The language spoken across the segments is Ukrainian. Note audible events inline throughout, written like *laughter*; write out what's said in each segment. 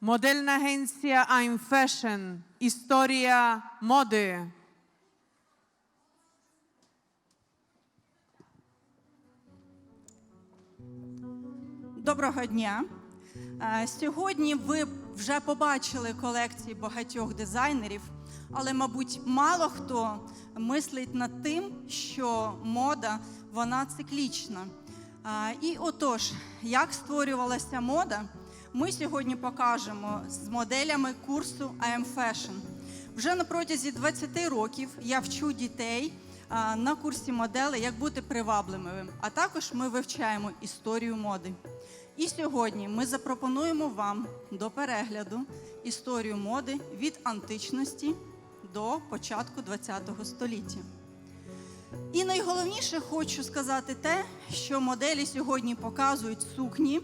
Модельна агенція I'm Fashion. Історія моди. Доброго дня. Е, Сьогодні ви вже побачили колекції багатьох дизайнерів, але, мабуть, мало хто мислить над тим, що мода вона циклічна. Е, І отож, як створювалася мода, ми сьогодні покажемо з моделями курсу I am Fashion. Вже на протязі 20 років я вчу дітей на курсі модели, як бути привабливим. А також ми вивчаємо історію моди. І сьогодні ми запропонуємо вам до перегляду історію моди від античності до початку ХХ століття. І найголовніше хочу сказати те, що моделі сьогодні показують сукні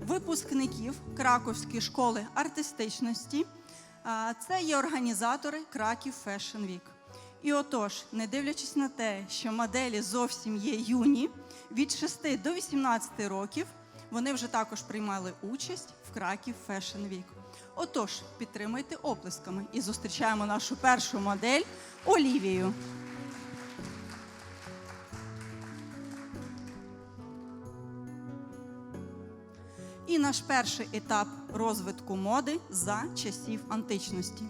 випускників Краковської школи артистичності. Це є організатори Краків Fashion Week. І отож, не дивлячись на те, що моделі зовсім є юні, від 6 до 18 років вони вже також приймали участь в Краків Fashion Week. Отож, підтримайте оплесками і зустрічаємо нашу першу модель Олівію. наш перший етап розвитку моди за часів античності.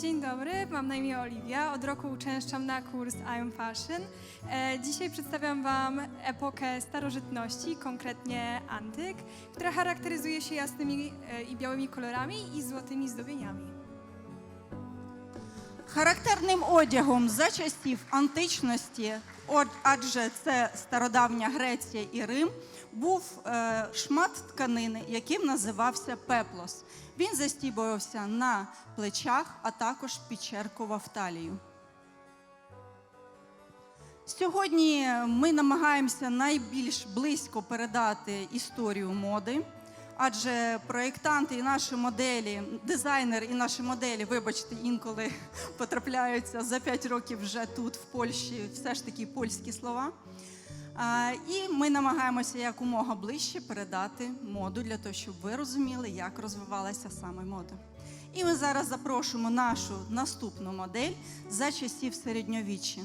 Dzień dobry, mam na imię Oliwia. Od roku uczęszczam na kurs I Am Fashion. E, dzisiaj przedstawiam Wam epokę starożytności, konkretnie antyk, która charakteryzuje się jasnymi e, i białymi kolorami i złotymi zdobieniami. Характерним одягом за часів античності, от- адже це стародавня Греція і Рим, був е, шмат тканини, яким називався пеплос. Він застібувався на плечах, а також підчеркував талію. Сьогодні ми намагаємося найбільш близько передати історію моди, адже проєктанти і наші моделі, дизайнери і наші моделі, вибачте, інколи *laughs* потрапляються за 5 років вже тут, в Польщі, все ж таки польські слова. І ми намагаємося якомога ближче передати моду для того, щоб ви розуміли, як розвивалася саме мода. І ми зараз запрошуємо нашу наступну модель за часів середньовіччя.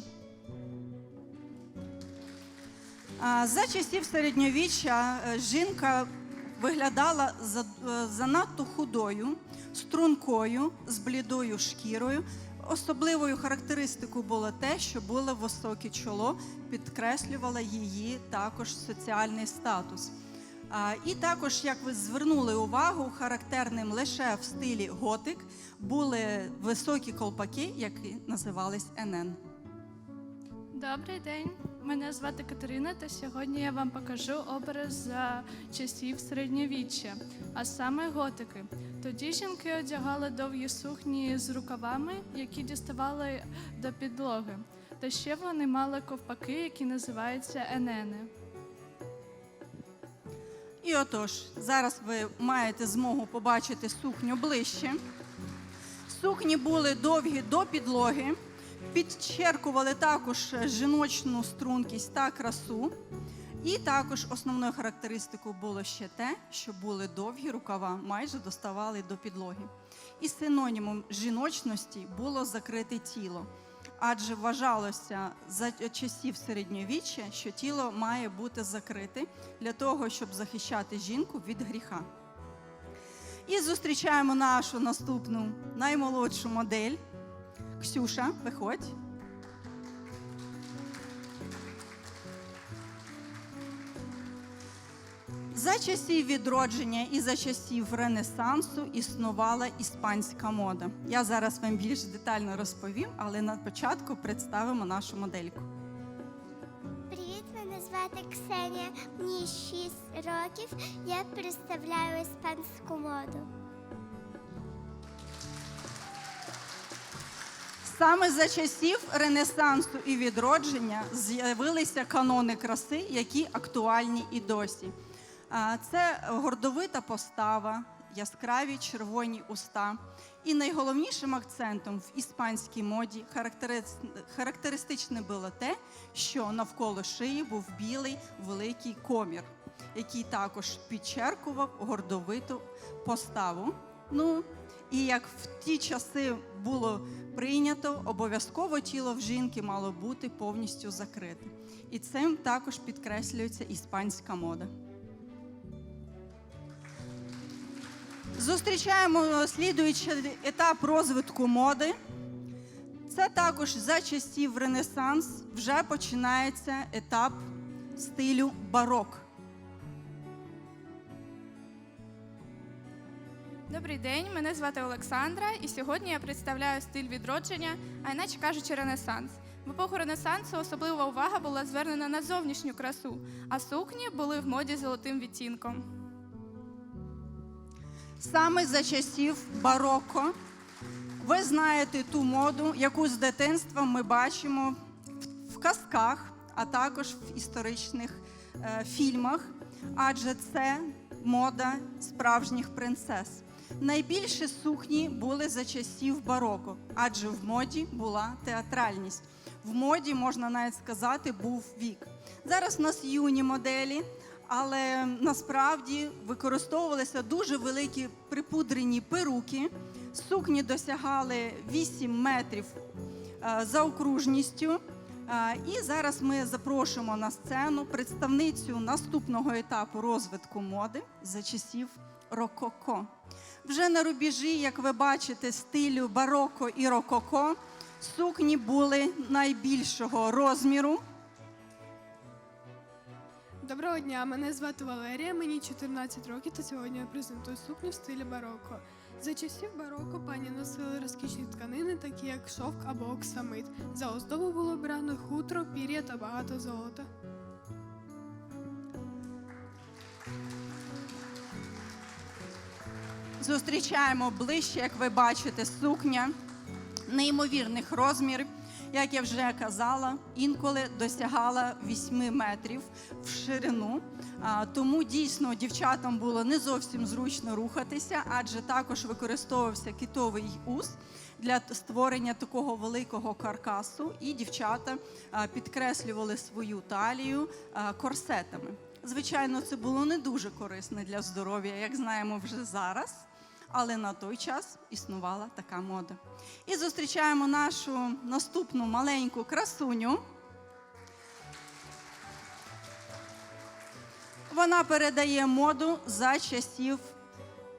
За часів середньовіччя е, жінка виглядала е, занадто худою, стрункою, з блідою шкірою. Особливою характеристикою було те, що було високе чоло, підкреслювало її також соціальний статус. І також, як ви звернули увагу, характерним лише в стилі готик були високі колпаки, які називались НН. Добрий день, мене звати Катерина, та сьогодні я вам покажу образ за часів середньовіччя, а саме готики. Тоді жінки одягали довгі сукні з рукавами, які діставали до підлоги. Та ще вони мали ковпаки, які називаються енени. І отож, зараз ви маєте змогу побачити сукню ближче. Сукні були довгі до підлоги, підчеркували також жіночну стрункість та красу. І також основною характеристикою було ще те, що були довгі рукава, майже доставали до підлоги. І синонімом жіночності було закрите тіло. Адже вважалося за часів середньовіччя, що тіло має бути закрите для того, щоб захищати жінку від гріха. І зустрічаємо нашу наступну наймолодшу модель. Ксюша, виходь. За часів відродження і за часів Ренесансу існувала іспанська мода. Я зараз вам більш детально розповім, але на початку представимо нашу модельку. Привіт, мене звати Ксенія. Мені 6 років. Я представляю іспанську моду. Саме за часів Ренесансу і відродження з'явилися канони краси, які актуальні і досі. Це гордовита постава, яскраві червоні уста. І найголовнішим акцентом в іспанській моді характеристичне було те, що навколо шиї був білий великий комір. який також підчеркував гордовиту поставу. Ну і як в ті часи було прийнято, обов'язково тіло в жінки мало бути повністю закрите. І цим також підкреслюється іспанська мода. Зустрічаємо слідуючий етап розвитку моди. Це також за часів Ренесанс вже починається етап стилю барок. Добрий день, мене звати Олександра, і сьогодні я представляю стиль відродження, а іначе кажучи, Ренесанс. В епоху Ренесансу особлива увага була звернена на зовнішню красу, а сукні були в моді золотим відтінком. Саме за часів бароко ви знаєте ту моду, яку з дитинства ми бачимо в казках, а також в історичних е, фільмах, адже це мода справжніх принцес. Найбільші сукні були за часів бароко, адже в моді була театральність. В моді, можна навіть сказати, був вік. Зараз у нас юні моделі, але насправді використовувалися дуже великі припудрені перуки. Сукні досягали 8 метрів е, за окружністю. Е, І зараз ми запрошуємо на сцену представницю наступного етапу розвитку моди за часів рококо. Вже на рубежі, як ви бачите, стилю бароко і рококо сукні були найбільшого розміру. Доброго дня, мене звати Валерія, мені 14 років, та сьогодні я презентую сукню в стилі бароко. За часів бароко пані носили розкішні тканини, такі як шовк або оксамит. За оздобу було обрано хутро, пір'я та багато золота. Зустрічаємо ближче, як ви бачите, сукня неймовірних розмірів. Як я вже казала, інколи досягала 8 метрів в ширину. Тому дійсно дівчатам було не зовсім зручно рухатися, адже також використовувався китовий ус для створення такого великого каркасу, і дівчата підкреслювали свою талію корсетами. Звичайно, це було не дуже корисно для здоров'я, як знаємо вже зараз. Але на той час існувала така мода. І зустрічаємо нашу наступну маленьку красуню. Вона передає моду за часів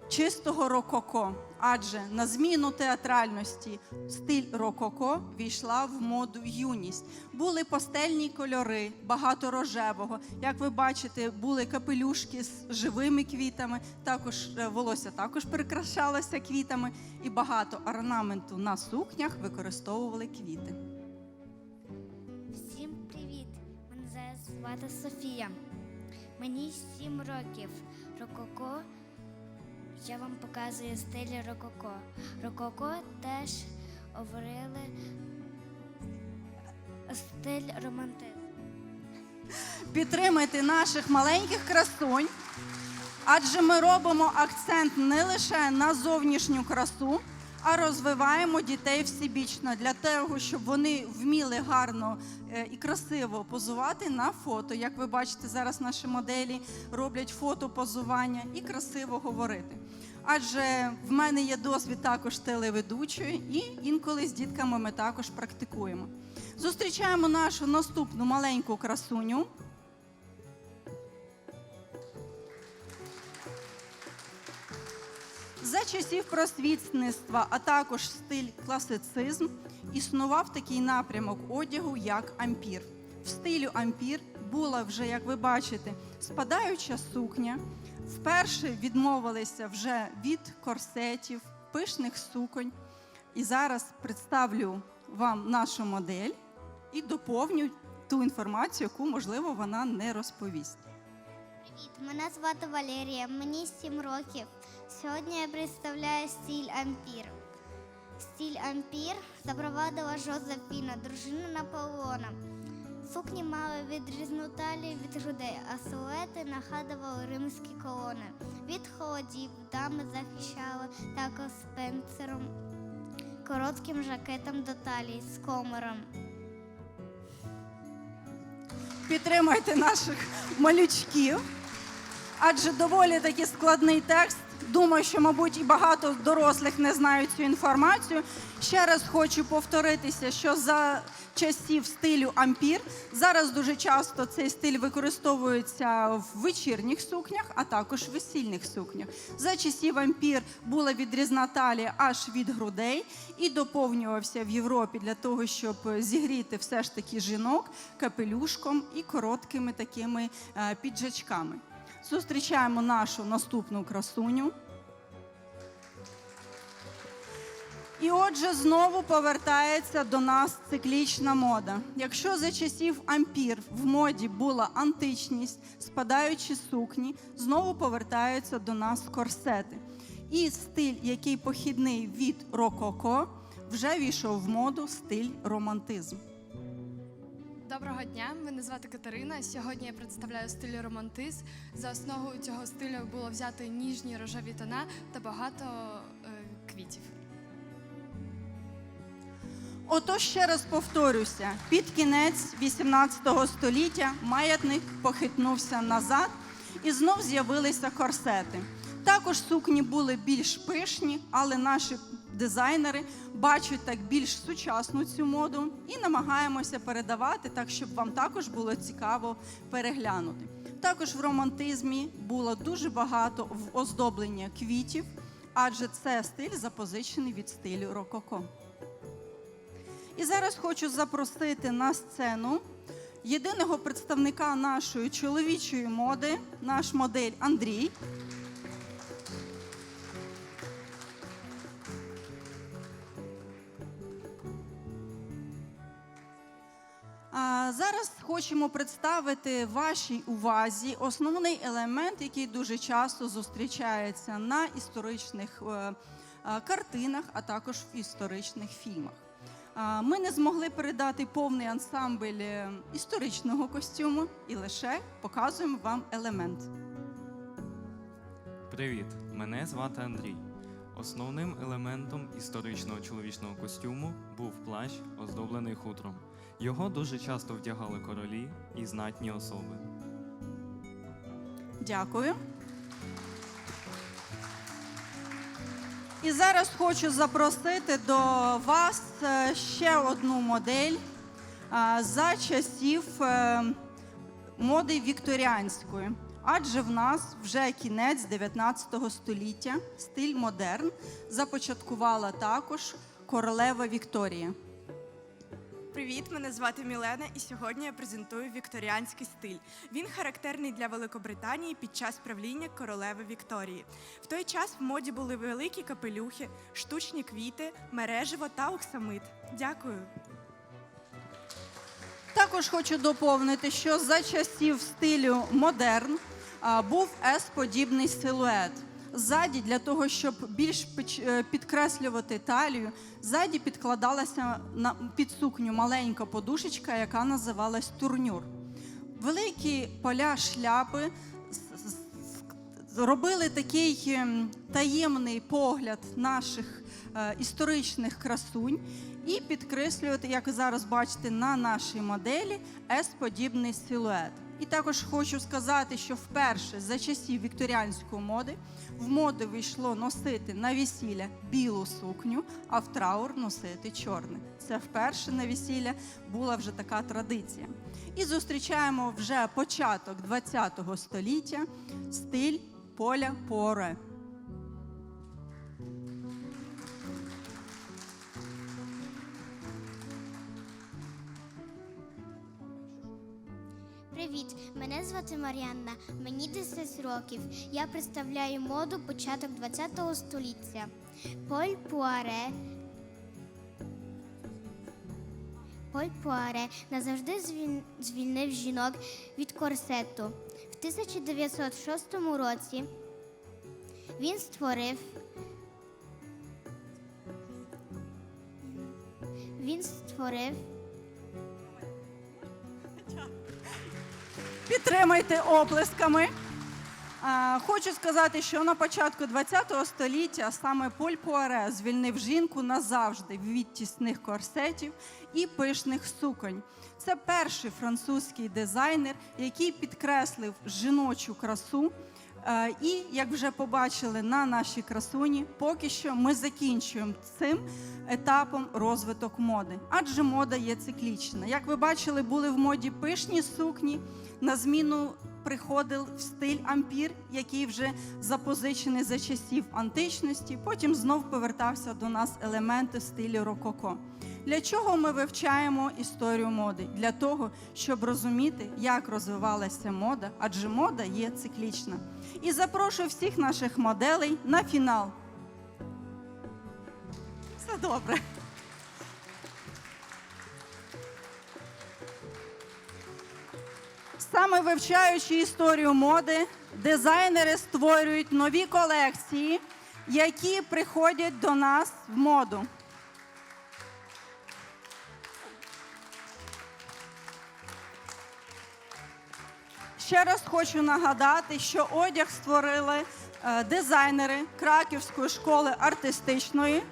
чистого рококо, адже на зміну театральності стиль рококо війшла в моду юність. Були пастельні кольори, багато рожевого. Як ви бачите, були капелюшки з живими квітами, також е, волосся також прикрашалося квітами, і багато орнаменту на сукнях використовували квіти. Всім привіт! Мене звати Софія. Мені 7 років. Рококо. Я вам показую стиль рококо. Рококо теж говорили стиль романтизму. підтримайте наших маленьких красунь, адже ми робимо акцент не лише на зовнішню красу, а розвиваємо дітей всебічно для того, щоб вони вміли гарно е, і красиво позувати на фото. Як ви бачите, зараз наші моделі роблять фотопозування і красиво говорити. Адже в мене є досвід також телеведучої, і інколи з дітками ми також практикуємо. Зустрічаємо нашу наступну маленьку красуню. Часів просвітництва, а також стиль класицизм, існував такий напрямок одягу, як ампір. В стилю ампір була вже, як ви бачите, спадаюча сукня. Вперше відмовилися вже від корсетів, пишних суконь. І зараз представлю вам нашу модель і доповню ту інформацію, яку, можливо, вона не розповість. Привіт! Мене звати Валерія, мені 7 років. Сьогодні я представляю стиль ампір. Стиль ампір запровадила Жозефіна, дружина Наполеона. Сукні мали відрізну талію від грудей, а силуети нагадували римські колони. Від холодів дами захищали також спенсером, коротким жакетом до талії з комером. Підтримайте наших малючків. адже доволі таки складний текст. Думаю, що, мабуть, і багато дорослих не знають цю інформацію. Ще раз хочу повторитися, що за часів стилю ампір зараз дуже часто цей стиль використовується в вечірніх сукнях, а також в весільних сукнях. За часів ампір була відрізна талія аж від грудей і доповнювався в Європі для того, щоб зігріти все ж таки жінок капелюшком і короткими такими е, піджачками. Зустрічаємо нашу наступну красуню. І отже, знову повертається до нас циклічна мода. Якщо за часів ампір в моді була античність, спадаючі сукні, знову повертаються до нас корсети. І стиль, який похідний від рококо, вже війшов в моду стиль романтизм. Доброго дня, мене звати Катерина. Сьогодні я представляю стиль романтиз. За основу цього стилю було взято ніжні рожеві тона та багато е, квітів. Отож, ще раз повторюся: під кінець 18 століття маятник похитнувся назад і знов з'явилися корсети. Також сукні були більш пишні, але наші дизайнери бачать так більш сучасну цю моду і намагаємося передавати так, щоб вам також було цікаво переглянути. Також в романтизмі було дуже багато в оздоблення квітів, адже це стиль запозичений від стилю рококо. І зараз хочу запросити на сцену єдиного представника нашої чоловічої моди, наш модель Андрій. Зараз хочемо представити вашій увазі основний елемент, який дуже часто зустрічається на історичних е, е, картинах, а також в історичних фільмах. Ми не змогли передати повний ансамбль е, історичного костюму і лише показуємо вам елемент. Привіт, мене звати Андрій. Основним елементом історичного чоловічного костюму був плащ, оздоблений хутром. Його дуже часто вдягали королі і знатні особи. Дякую. І зараз хочу запросити до вас е, ще одну модель за часів е, моди вікторіанської. Адже в нас вже кінець 19 століття, стиль модерн започаткувала також королева Вікторія. Привіт, мене звати Мілена, і сьогодні я презентую вікторіанський стиль. Він характерний для Великобританії під час правління королеви Вікторії. В той час в моді були великі капелюхи, штучні квіти, мережево та оксамит. Дякую. Також хочу доповнити, що за часів стилю модерн був S-подібний силует. Ззаді, для того, щоб більш е, підкреслювати талію, ззаді підкладалася на під сукню маленька подушечка, яка називалась турнюр. Великі поля шляпи з- з- з- робили такий ем, таємний погляд наших е, історичних красунь і підкреслювати, як зараз бачите на нашій моделі, S-подібний силует. І також хочу сказати, що вперше за часів вікторіанської моди в моду вийшло носити на весілля білу сукню, а в траур носити чорне. Це вперше на весілля була вже така традиція. І зустрічаємо вже початок ХХ століття стиль поля поре. Звати Мар'янна. Мені 10 років. Я представляю моду початок ХХ століття. Поль Пуаре. Поль Пуаре назавжди звільнив жінок від корсету. В 1906 році він створив. Він створив Підтримайте оплесками. Хочу сказати, що на початку ХХ століття саме Поль Пуаре звільнив жінку назавжди від тісних корсетів і пишних суконь. Це перший французький дизайнер, який підкреслив жіночу красу І як вже побачили на нашій красуні, поки що ми закінчуємо цим етапом розвиток моди, адже мода є циклічна. Як ви бачили, були в моді пишні сукні. На зміну приходив стиль ампір, який вже запозичений за часів античності. Потім знов повертався до нас елементи стилю рококо. Для чого ми вивчаємо історію моди? Для того, щоб розуміти, як розвивалася мода, адже мода є циклічна. І запрошую всіх наших моделей на фінал. Все добре. Саме вивчаючи історію моди, дизайнери створюють нові колекції, які приходять до нас в моду. Ще раз хочу нагадати, що одяг створили е, дизайнери Краківської школи артистичної.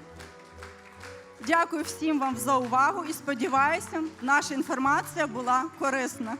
Дякую всім вам за увагу і сподіваюся, наша інформація була корисна.